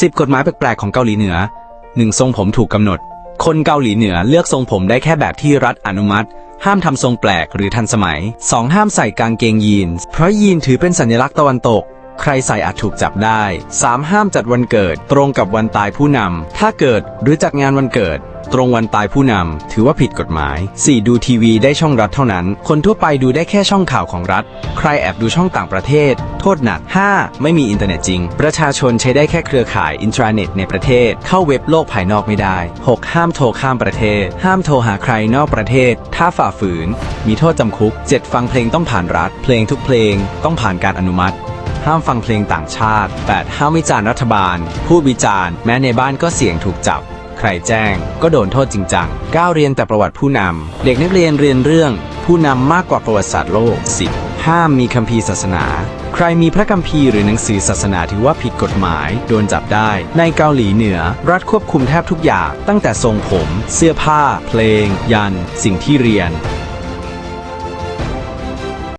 10 กฎหมายแปลกๆของเกาหลีเหนือ 1. ทรงผมถูกกำหนด คนเกาหลีเหนือเลือกทรงผมได้แค่แบบที่รัฐอนุมัติ ห้ามทำทรงแปลกหรือทันสมัย 2. ห้ามใส่กางเกงยีนส์เพราะยีนถือเป็นสัญลักษณ์ตะวันตก ใครใส่อาจถูกจับได้ 3. ห้ามจัดวันเกิด ตรงกับวันตายผู้นำถ้าเกิดหรือจัดงานวันเกิด ตรงวันตายผู้นำ ถือว่าผิดกฎหมาย 4. ดูทีวีได้ช่องรัฐเท่านั้น คนทั่วไปดูได้แค่ช่องข่าวของรัฐ ใครแอบดูช่องต่างประเทศ โทษหนัก 5. ไม่มีอินเทอร์เน็ตจริง ประชาชนใช้ได้แค่เครือข่ายอินทราเน็ตในประเทศ เข้าเว็บโลกภายนอกไม่ได้ 6. ห้ามโทรข้ามประเทศ ห้ามโทรหาใครนอกประเทศ ถ้าฝ่าฝืน มีโทษจำคุก 7. ฟังเพลงต้องผ่านรัฐ เพลงทุกเพลงต้องผ่านการอนุมัติห้ามฟังเพลงต่างชาติ 8. ห้ามวิจารณ์รัฐบาลพูดวิจารณ์ แม้ในบ้านก็เสี่ยงถูกจับ ใครแจ้งก็โดนโทษจริงจังก้าเรียนแต่ประวัติผู้นำ เด็กนักเรียนเรียนเรื่อง ผู้นำมากกว่าประวัติศาสตร์โลก 10. ห้ามมีคัมภีร์ศาสนา ใครมีพระคัมภีร์หรือหนังสือศาสนาถือว่าผิดกฎหมาย โดนจับได้ ในเกาหลีเหนือ รัฐควบคุมแทบทุกอย่าง ตั้งแต่ทรงผม เสื้อผ้า เพลง ยัน สิ่งที่เรียน